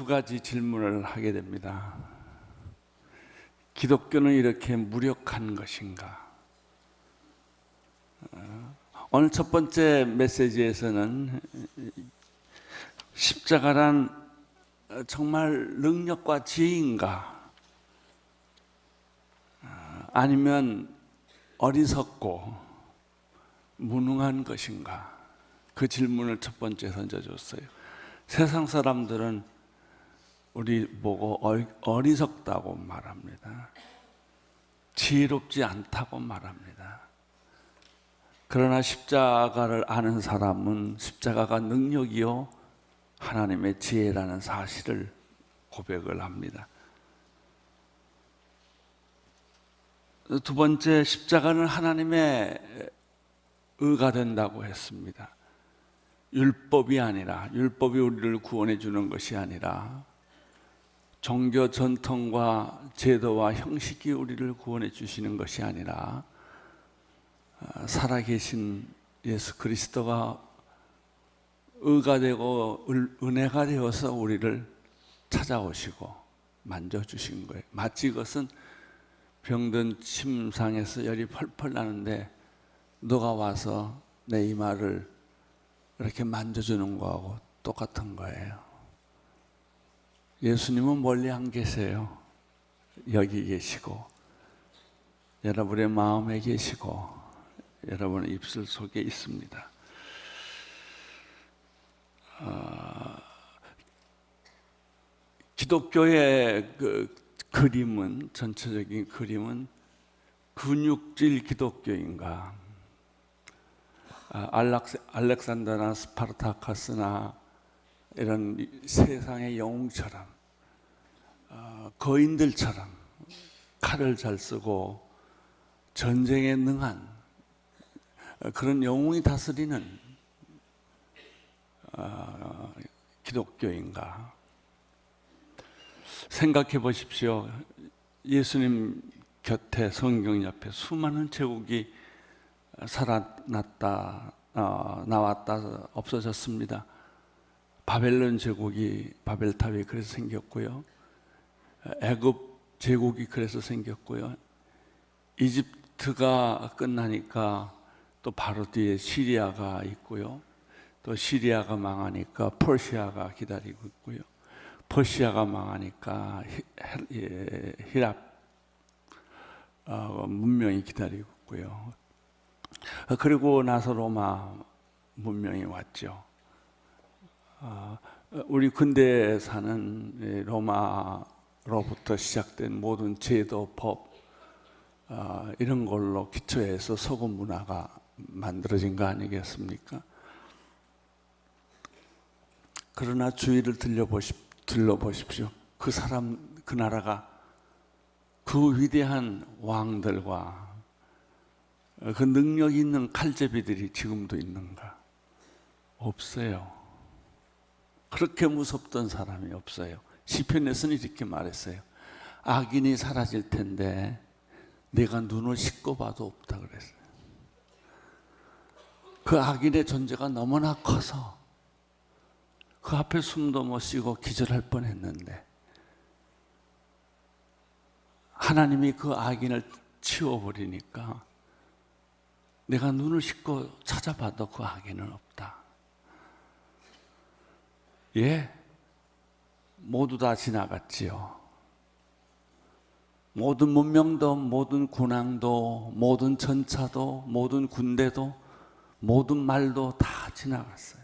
두 가지 질문을 하게 됩니다. 기독교는 이렇게 무력한 것인가? 어, 오늘 첫 번째 메시지에서는 십자가란 정말 능력과 지혜인가? 어, 아니면 어리석고 무능한 것인가? 그 질문을 첫 번째 던져줬어요. 세상 사람들은 우리 보고 어- 어리석다고 말합니다. 지혜롭지 않다고 말합니다. 그러나 십자가를 아는 사람은 십자가가 능력이요 하나님의 지혜라는 사실을 고백을 합니다. 두 번째 십자가는 하나님의 의가 된다고 했습니다. 율법이 아니라 율법이 우리를 구원해 주는 것이 아니라 종교 전통과 제도와 형식이 우리를 구원해 주시는 것이 아니라 아, 살아계신 예수 그리스도가 의가 되고 을- 은혜가 되어서 우리를 찾아오시고 만져주신 거예요. 마치 이것은 병든 침상에서 열이 펄펄 나는데 너가 와서 내 이마를 이렇게 만져주는 거하고 똑같은 거예요. 예수님은 멀리 안 계세요. 여기 계시고, 여러분의 마음에 계시고, 여러분의 입술 속에 있습니다. 아, 기독교의 그 그림은, 전체적인 그림은 근육질 기독교인가, 아, 알렉산더나 스파르타카스나 이런 세상의 영웅처럼 어, 거인들처럼 칼을 잘 쓰고 전쟁에 능한 어, 그런 영웅이 다스리는 어, 기독교인가 생각해 보십시오. 예수님 곁에 성경 옆에 수많은 제국이 살아났다, 어, 나왔다, 없어졌습니다. 바벨론 제국이 바벨탑이 그래서 생겼고요. 애굽 제국이 그래서 생겼고요. 이집트가 끝나니까 또 바로 뒤에 시리아가 있고요. 또 시리아가 망하니까 퍼시아가 기다리고 있고요. 퍼시아가 망하니까 히, 히, 히랍 어, 문명이 기다리고 있고요. 어, 그리고 나서 로마 문명이 왔죠. 어, 우리 근대에 사는 이 로마로부터 시작된 모든 제도, 법 어, 이런 걸로 기초해서 서구 문화가 만들어진 거 아니겠습니까? 그러나 주위를 들려보십, 들러보십시오. 그 사람, 그 나라가 그 위대한 왕들과 그 능력 있는 칼제비들이 지금도 있는가? 없어요. 그렇게 무섭던 사람이 없어요. 시편에서는 이렇게 말했어요. 악인이 사라질 텐데 내가 눈을 씻고 봐도 없다 그랬어요. 그 악인의 존재가 너무나 커서 그 앞에 숨도 못 쉬고 기절할 뻔했는데 하나님이 그 악인을 치워버리니까 내가 눈을 씻고 찾아봐도 그 악인은 없다. 예, 모두 다 지나갔지요. 모든 문명도, 모든 군왕도, 모든 전차도, 모든 군대도, 모든 말도 다 지나갔어요.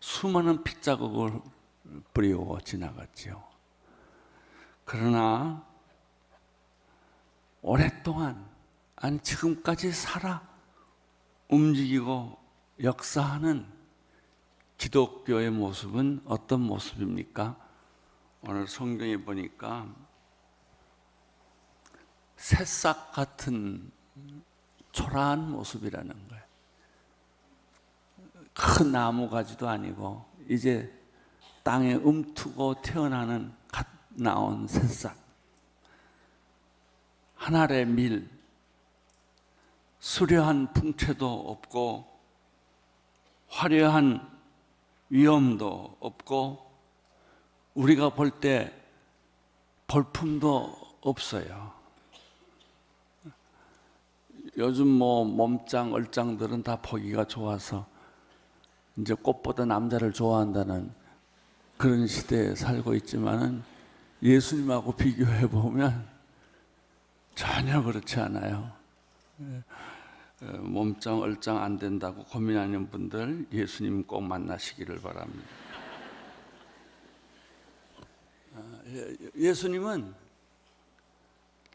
수많은 핏자국을 뿌리고 지나갔지요. 그러나 오랫동안 아니 지금까지 살아 움직이고 역사하는 기독교의 모습은 어떤 모습입니까? 오늘 성경에 보니까 새싹 같은 초라한 모습이라는 거예요. 큰 나무 가지도 아니고 이제 땅에 움트고 태어나는 갓 나온 새싹. 한 알의 밀, 수려한 풍채도 없고 화려한 위엄도 없고 우리가 볼 때 볼품도 없어요. 요즘 뭐 몸짱, 얼짱들은 다 보기가 좋아서 이제 꽃보다 남자를 좋아한다는 그런 시대에 살고 있지만은 예수님하고 비교해 보면 전혀 그렇지 않아요. 예, 어, 몸짱, 얼짱 안 된다고 고민하는 분들 예수님 꼭 만나시기를 바랍니다. 아, 예, 예수님은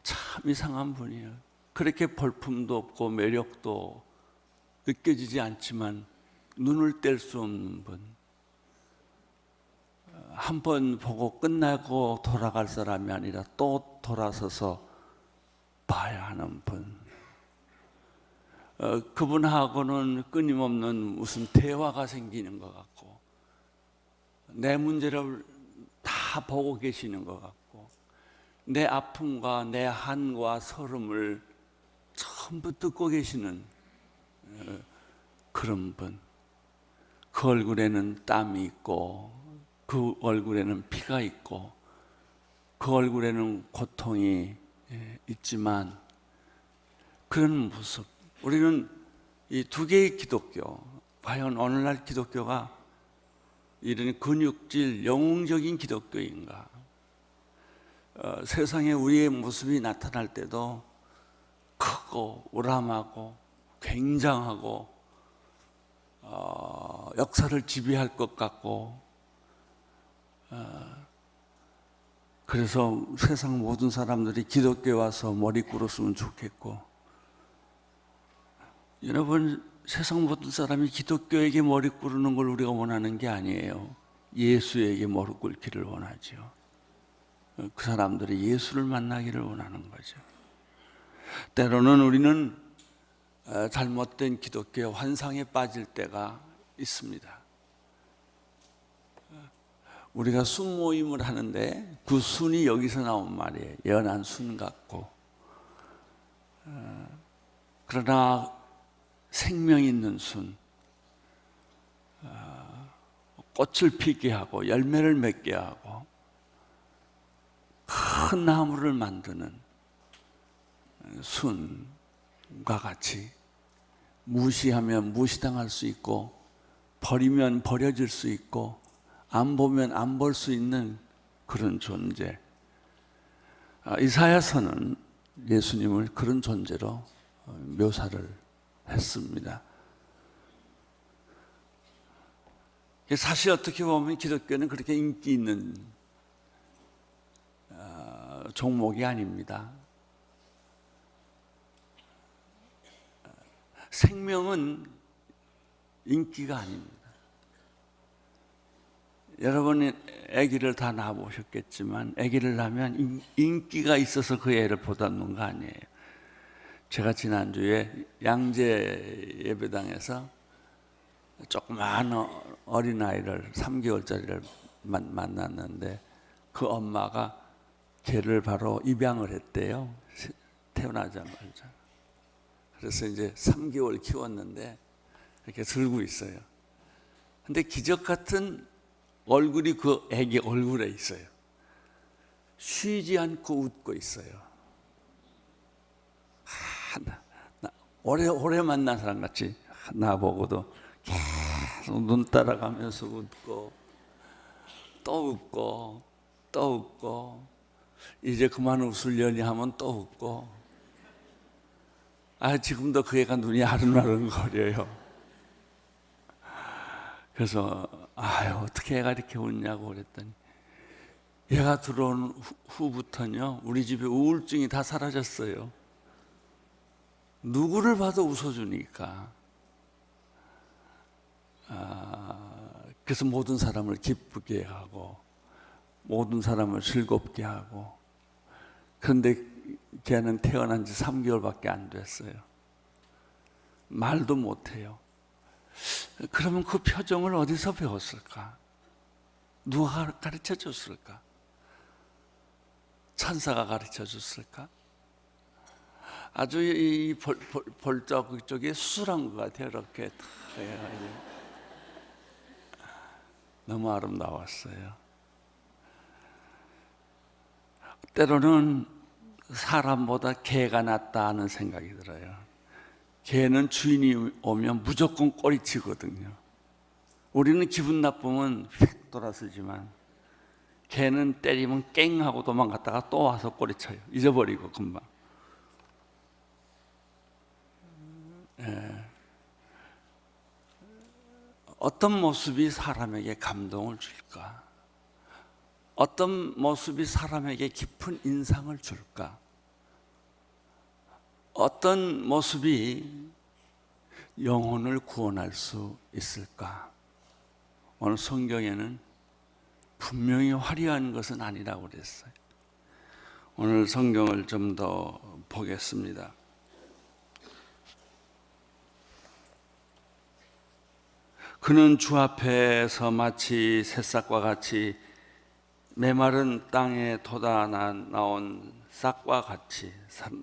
참 이상한 분이에요. 그렇게 볼품도 없고 매력도 느껴지지 않지만 눈을 뗄 수 없는 분. 한 번 보고 끝나고 돌아갈 사람이 아니라 또 돌아서서 봐야 하는 분. 어, 그분하고는 끊임없는 무슨 대화가 생기는 것 같고, 내 문제를 다 보고 계시는 것 같고, 내 아픔과 내 한과 서름을 전부 듣고 계시는 어, 그런 분. 그 얼굴에는 땀이 있고, 그 얼굴에는 피가 있고, 그 얼굴에는 고통이 예, 있지만, 그런 모습. 우리는 이 두 개의 기독교, 과연 오늘날 기독교가 이런 근육질, 영웅적인 기독교인가? 어, 세상에 우리의 모습이 나타날 때도 크고 우람하고 굉장하고 어, 역사를 지배할 것 같고 어, 그래서 세상 모든 사람들이 기독교에 와서 머리 꿇었으면 좋겠고 여러분 세상 모든 사람이 기독교에게 머리 꿇는 걸 우리가 원하는 게 아니에요. 예수에게 머리 꿇기를 원하죠. 그 사람들이 예수를 만나기를 원하는 거죠. 때로는 우리는 어, 잘못된 기독교의 환상에 빠질 때가 있습니다. 우리가 순 모임을 하는데 그 순이 여기서 나온 말이에요. 연한 순 같고. 어, 그러나 생명 있는 순, 어, 꽃을 피게 하고 열매를 맺게 하고 큰 나무를 만드는 순과 같이 무시하면 무시당할 수 있고 버리면 버려질 수 있고 안 보면 안 볼 수 있는 그런 존재. 아, 이사야서는 예수님을 그런 존재로 어, 묘사를 했습니다. 사실 어떻게 보면 기독교는 그렇게 인기 있는 어, 종목이 아닙니다. 생명은 인기가 아닙니다. 여러분이 아기를 다 낳아보셨겠지만 아기를 낳으면 인기가 있어서 그 애를 보다는 거 아니에요. 제가 지난주에 양재 예배당에서 조그마한 어린아이를 3개월짜리를 만났는데 그 엄마가 걔를 바로 입양을 했대요. 태어나자마자. 그래서 이제 3개월 키웠는데 이렇게 들고 있어요. 근데 기적 같은 얼굴이 그 애기 얼굴에 있어요. 쉬지 않고 웃고 있어요. 오래 오래 만난 사람 같이 나보고도 계속 눈 따라가면서 웃고 또 웃고 또 웃고 이제 그만 웃으려니 하면 또 웃고 아 지금도 그 애가 눈이 아른아른 거려요. 그래서 아유 어떻게 애가 이렇게 웃냐고 그랬더니 얘가 들어온 후, 부터는요 우리 집에 우울증이 다 사라졌어요. 누구를 봐도 웃어주니까. 아, 그래서 모든 사람을 기쁘게 하고 모든 사람을 즐겁게 하고 그런데 걔는 태어난 지 3개월밖에 안 됐어요. 말도 못해요. 그러면 그 표정을 어디서 배웠을까? 누가 가르쳐 줬을까? 천사가 가르쳐 줬을까? 아주 이 벌, 벌, 벌적 쪽에 수술한 것 같아요. 이렇게. 너무 아름다웠어요. 때로는 사람보다 개가 낫다 하는 생각이 들어요. 개는 주인이 오면 무조건 꼬리치거든요. 우리는 기분 나쁘면 휙 돌아서지만 개는 때리면 깽 하고 도망갔다가 또 와서 꼬리쳐요. 잊어버리고 금방. 예. 어떤 모습이 사람에게 감동을 줄까? 어떤 모습이 사람에게 깊은 인상을 줄까? 어떤 모습이 영혼을 구원할 수 있을까? 오늘 성경에는 분명히 화려한 것은 아니라고 그랬어요. 오늘 성경을 좀 더 보겠습니다. 그는 주 앞에서 마치 새싹과 같이 메마른 땅에 돋아 나온 싹과 같이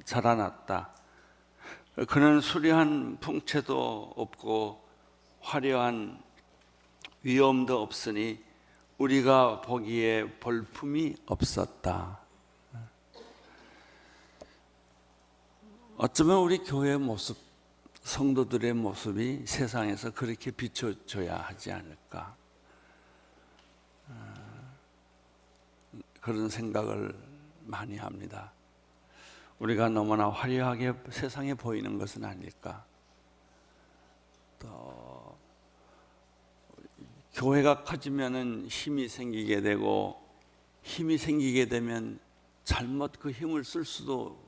자라났다. 그는 수려한 풍채도 없고 화려한 위엄도 없으니 우리가 보기에 볼품이 없었다. 어쩌면 우리 교회의 모습, 성도들의 모습이 세상에서 그렇게 비춰져야 하지 않을까. 그런 생각을 많이 합니다. 우리가 너무나 화려하게 세상에 보이는 것은 아닐까. 또 교회가 커지면은 힘이 생기게 되고 힘이 생기게 되면 잘못 그 힘을 쓸 수도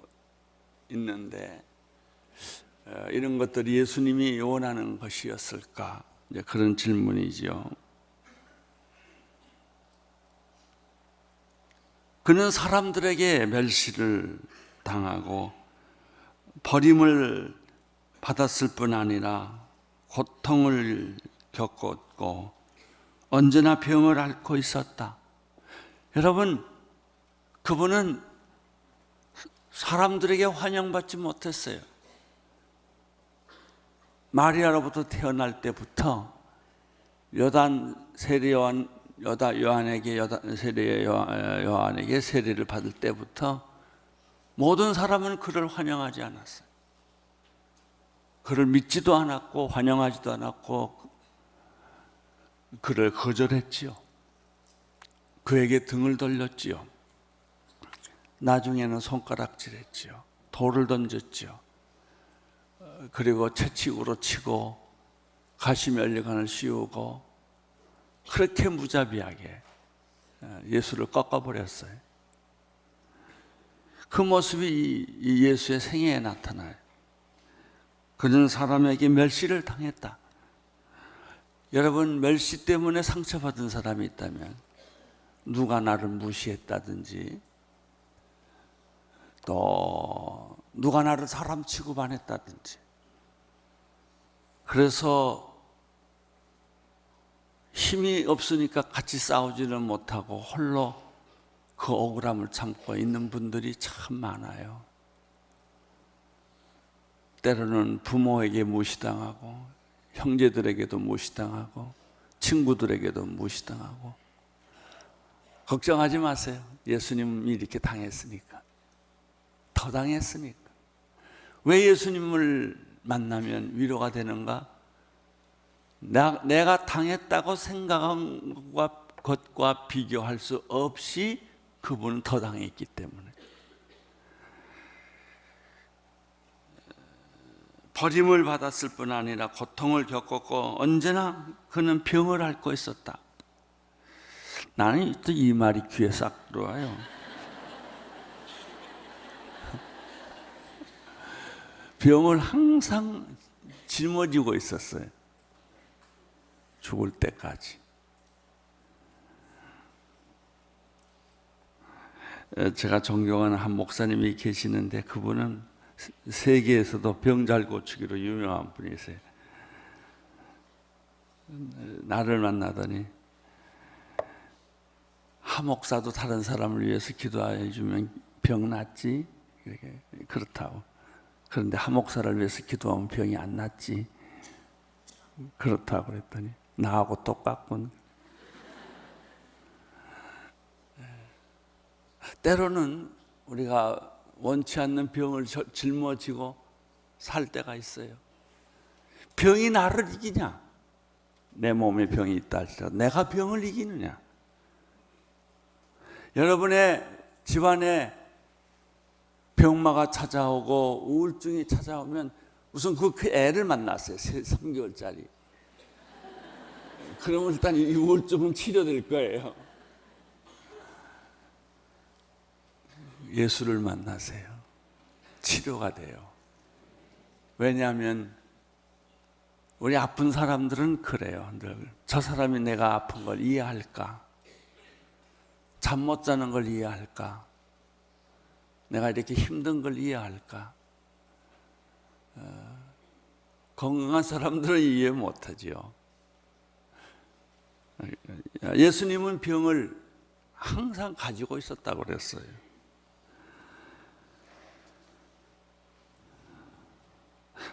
있는데 어, 이런 것들이 예수님이 원하는 것이었을까? 이제 그런 질문이지요. 그는 사람들에게 멸시를 당하고 버림을 받았을 뿐 아니라 고통을 겪었고 언제나 병을 앓고 있었다. 여러분, 그분은 사람들에게 환영받지 못했어요. 마리아로부터 태어날 때부터 여단 세례 요한 여다 요한에게 여다 세례 요한에게 세례를 받을 때부터 모든 사람은 그를 환영하지 않았어요. 그를 믿지도 않았고 환영하지도 않았고 그를 거절했지요. 그에게 등을 돌렸지요. 나중에는 손가락질했지요. 돌을 던졌지요. 그리고 채찍으로 치고 가시면류관을 씌우고 그렇게 무자비하게 예수를 꺾어버렸어요. 그 모습이 예수의 생애에 나타나요. 그는 사람에게 멸시를 당했다. 여러분, 멸시 때문에 상처받은 사람이 있다면 누가 나를 무시했다든지 또 누가 나를 사람 취급 안 했다든지 그래서 힘이 없으니까 같이 싸우지는 못하고 홀로 그 억울함을 참고 있는 분들이 참 많아요. 때로는 부모에게 무시당하고 형제들에게도 무시당하고 친구들에게도 무시당하고 걱정하지 마세요. 예수님이 이렇게 당했으니까 더 당했으니까 왜 예수님을 만나면 위로가 되는가? 나, 내가 당했다고 생각한 것과 비교할 수 없이 그분은 더 당했기 때문에 버림을 받았을 뿐 아니라 고통을 겪었고 언제나 그는 병을 앓고 있었다. 나는 또 이 말이 귀에 싹 들어와요. 병을 항상 짊어지고 있었어요. 죽을 때까지. 제가 존경하는 한 목사님이 계시는데 그분은 세계에서도 병 잘 고치기로 유명한 분이세요. 나를 만나더니 하 목사도 다른 사람을 위해서 기도해 주면 병 낫지? 이렇게 그렇다고. 그런데 하 목사를 위해서 기도하면 병이 안 낫지? 그렇다고 그랬더니 나하고 똑같군. 때로는 우리가 원치 않는 병을 저- 짊어지고 살 때가 있어요. 병이 나를 이기냐? 내 몸에 병이 있다 할지라도 내가 병을 이기느냐? 여러분의 집안에 병마가 찾아오고 우울증이 찾아오면 우선 그, 그 애를 만났어요. 3개월짜리. 그러면 일단 이 우울증은 치료될 거예요. 예수를 만나세요. 치료가 돼요. 왜냐하면 우리 아픈 사람들은 그래요. 늘. 저 사람이 내가 아픈 걸 이해할까? 잠 못 자는 걸 이해할까? 내가 이렇게 힘든 걸 이해할까? 어, 건강한 사람들은 이해 못하지요. 예수님은 병을 항상 가지고 있었다고 그랬어요.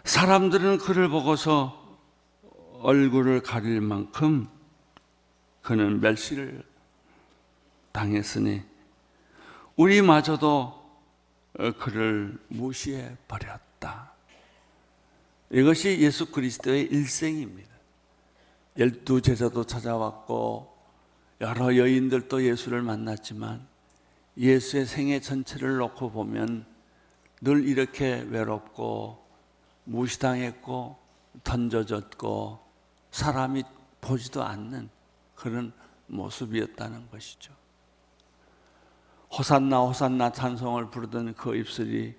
사람들은 그를 보고서 얼굴을 가릴 만큼 그는 멸시를 당했으니 우리마저도 그를 무시해 버렸다. 이것이 예수 그리스도의 일생입니다. 열두 제자도 찾아왔고 여러 여인들도 예수를 만났지만 예수의 생애 전체를 놓고 보면 늘 이렇게 외롭고 무시당했고 던져졌고 사람이 보지도 않는 그런 모습이었다는 것이죠. 호산나 호산나 찬송을 부르던 그 입술이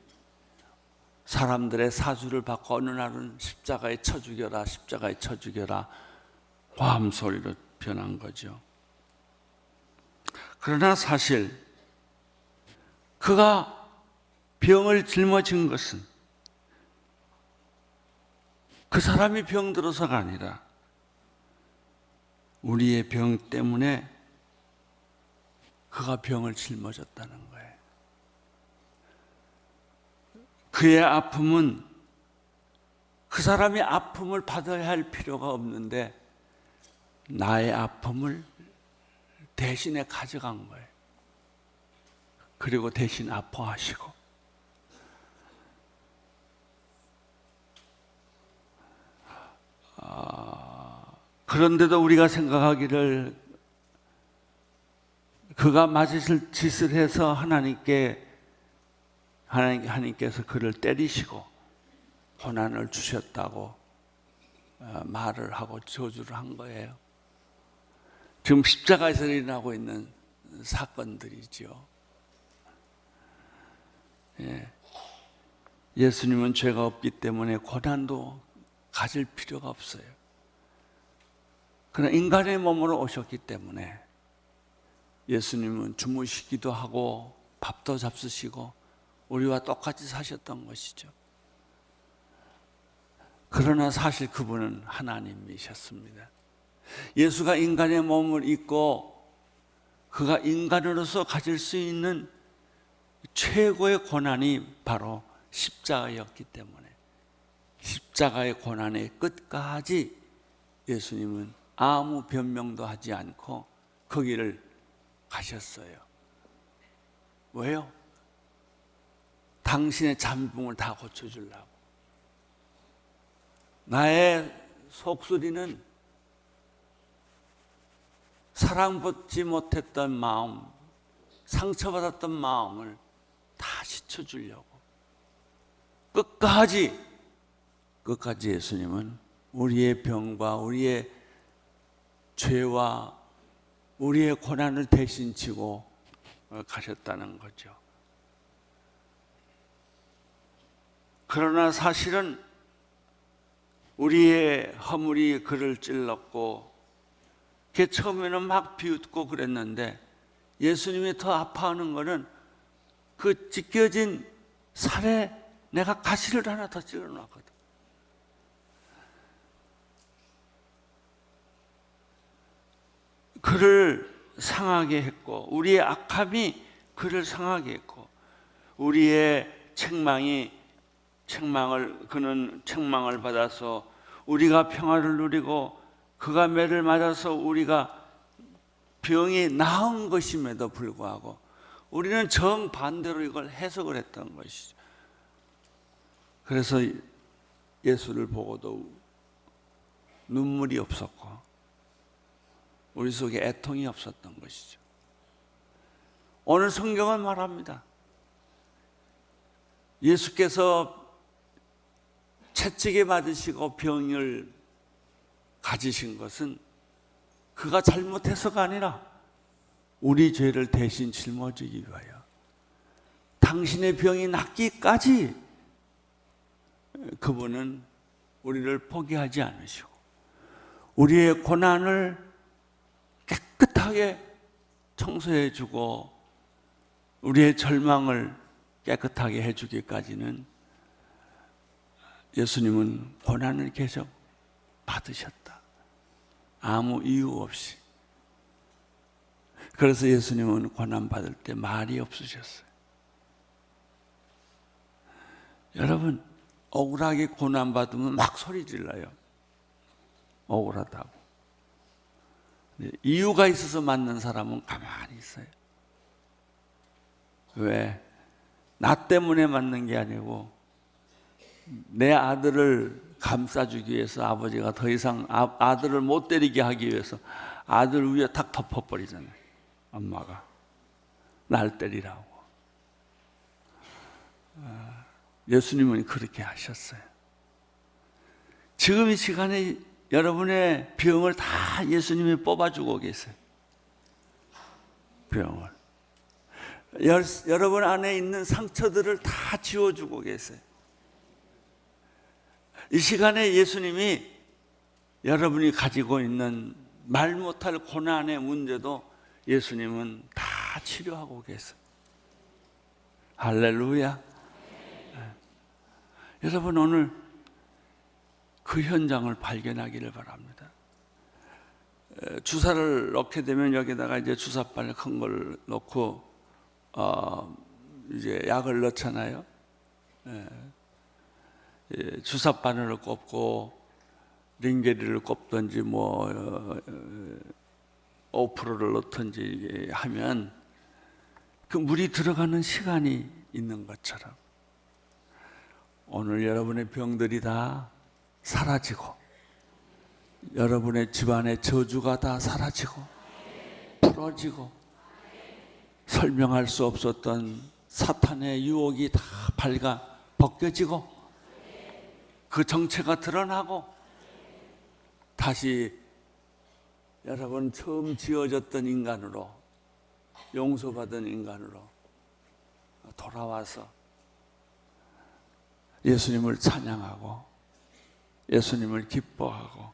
사람들의 사주를 받고 어느 날은 십자가에 쳐 죽여라 십자가에 쳐 죽여라 화음 소리로 변한 거죠. 그러나 사실 그가 병을 짊어진 것은 그 사람이 병들어서가 아니라 우리의 병 때문에 그가 병을 짊어졌다는 거예요. 그의 아픔은 그 사람이 아픔을 받아야 할 필요가 없는데 나의 아픔을 대신에 가져간 거예요. 그리고 대신 아파하시고 그런데도 우리가 생각하기를 그가 맞으실 짓을 해서 하나님께 하나님, 하나님께서 그를 때리시고 고난을 주셨다고 어, 말을 하고 저주를 한 거예요. 지금 십자가에서 일어나고 있는 사건들이죠. 예. 예수님은 죄가 없기 때문에 고난도 가질 필요가 없어요. 그러나 인간의 몸으로 오셨기 때문에 예수님은 주무시기도 하고 밥도 잡수시고 우리와 똑같이 사셨던 것이죠. 그러나 사실 그분은 하나님이셨습니다. 예수가 인간의 몸을 입고 그가 인간으로서 가질 수 있는 최고의 고난이 바로 십자가였기 때문에 십자가의 고난의 끝까지 예수님은 아무 변명도 하지 않고 그 길을 가셨어요. 왜요? 당신의 잠붕을 다 고쳐주려고. 나의 속소리는 사랑받지 못했던 마음, 상처받았던 마음을 다 씻어주려고. 끝까지, 끝까지 예수님은 우리의 병과 우리의 죄와 우리의 고난을 대신 지고 가셨다는 거죠. 그러나 사실은 우리의 허물이 그를 찔렀고 걔 처음에는 막 비웃고 그랬는데 예수님이 더 아파하는 거는 그 찢겨진 살에 내가 가시를 하나 더 찔러 놨거든. 그를 상하게 했고 우리의 악함이 그를 상하게 했고 우리의 책망이 책망을 그는 책망을 받아서 우리가 평화를 누리고 그가 매를 맞아서 우리가 병이 나은 것임에도 불구하고 우리는 정반대로 이걸 해석을 했던 것이죠. 그래서 예수를 보고도 눈물이 없었고 우리 속에 애통이 없었던 것이죠. 오늘 성경은 말합니다. 예수께서 채찍에 맞으시고 병을 가지신 것은 그가 잘못해서가 아니라 우리 죄를 대신 짊어지기 위하여 당신의 병이 낫기까지 그분은 우리를 포기하지 않으시고 우리의 고난을 깨끗하게 청소해 주고 우리의 절망을 깨끗하게 해 주기까지는 예수님은 고난을 계속 받으셨다. 아무 이유 없이. 그래서 예수님은 고난 받을 때 말이 없으셨어요. 여러분, 억울하게 고난 받으면 막 소리 질러요. 억울하다고. 근데 이유가 있어서 맞는 사람은 가만히 있어요. 왜? 나 때문에 맞는 게 아니고 내 아들을 감싸주기 위해서 아버지가 더 이상 아, 아들을 못 때리게 하기 위해서 아들 위에 탁 덮어버리잖아요. 엄마가 날 때리라고. 아, 예수님은 그렇게 하셨어요. 지금 이 시간에 여러분의 병을 다 예수님이 뽑아주고 계세요. 병을. 여, 여러분 안에 있는 상처들을 다 지워주고 계세요. 이 시간에 예수님이 여러분이 가지고 있는 말 못할 고난의 문제도 예수님은 다 치료하고 계세요. 할렐루야. 네. 여러분 오늘 그 현장을 발견하기를 바랍니다. 에, 주사를 넣게 되면 여기다가 이제 주사바늘 큰걸 넣고 어, 이제 약을 넣잖아요. 예. 예, 주사바늘을 꼽고 링게리를 꼽든지 뭐 어, 오프로를 넣든지 하면 그 물이 들어가는 시간이 있는 것처럼 오늘 여러분의 병들이 다 사라지고 여러분의 집안의 저주가 다 사라지고 풀어지고 설명할 수 없었던 사탄의 유혹이 다 발가 벗겨지고 그 정체가 드러나고 다시 여러분 처음 지어졌던 인간으로 용서받은 인간으로 돌아와서 예수님을 찬양하고 예수님을 기뻐하고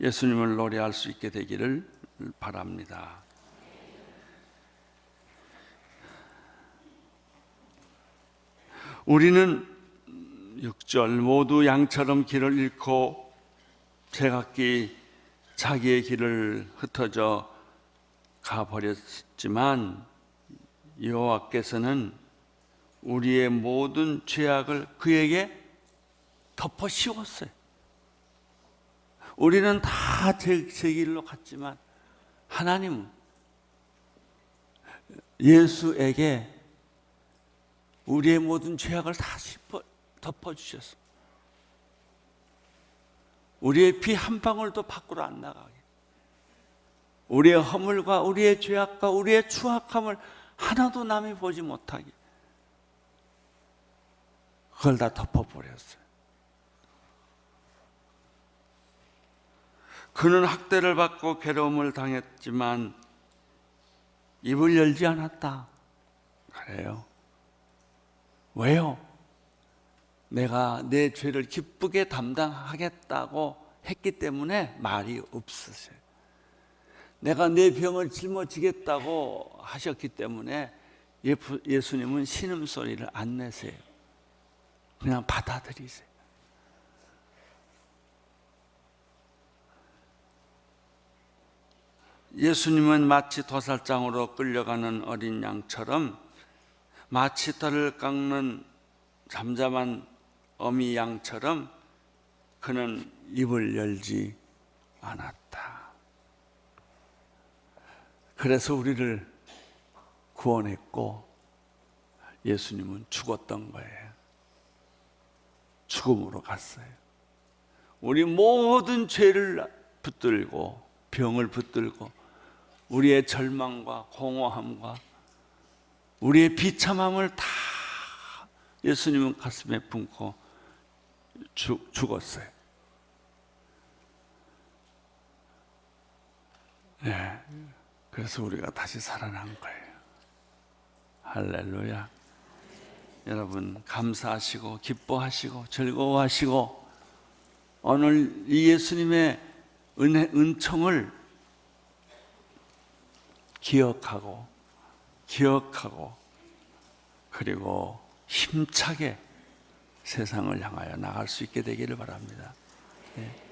예수님을 노래할 수 있게 되기를 바랍니다. 우리는 6절 모두 양처럼 길을 잃고 제각기 자기의 길을 흩어져 가버렸지만 여호와께서는 우리의 모든 죄악을 그에게 덮어 씌웠어요. 우리는 다 제 길로 갔지만 하나님은 예수에게 우리의 모든 죄악을 다 덮어 주셨어. 우리의 피 한 방울도 밖으로 안 나가게. 우리의 허물과 우리의 죄악과 우리의 추악함을 하나도 남이 보지 못하게. 그걸 다 덮어버렸어요. 그는 학대를 받고 괴로움을 당했지만 입을 열지 않았다. 그래요. 왜요? 내가 내 죄를 기쁘게 담당하겠다고 했기 때문에 말이 없으세요. 내가 내 병을 짊어지겠다고 하셨기 때문에 예수님은 신음소리를 안 내세요. 그냥 받아들이세요. 예수님은 마치 도살장으로 끌려가는 어린 양처럼 마치 털을 깎는 잠잠한 어미 양처럼 그는 입을 열지 않았다. 그래서 우리를 구원했고 예수님은 죽었던 거예요. 죽음으로 갔어요. 우리 모든 죄를 붙들고 병을 붙들고 우리의 절망과 공허함과 우리의 비참함을 다 예수님은 가슴에 품고 죽, 죽었어요. 네. 그래서 우리가 다시 살아난 거예요. 할렐루야. 여러분 감사하시고 기뻐하시고 즐거워하시고 오늘 이 예수님의 은혜 은총을 기억하고 기억하고 그리고 힘차게 세상을 향하여 나갈 수 있게 되기를 바랍니다. 네.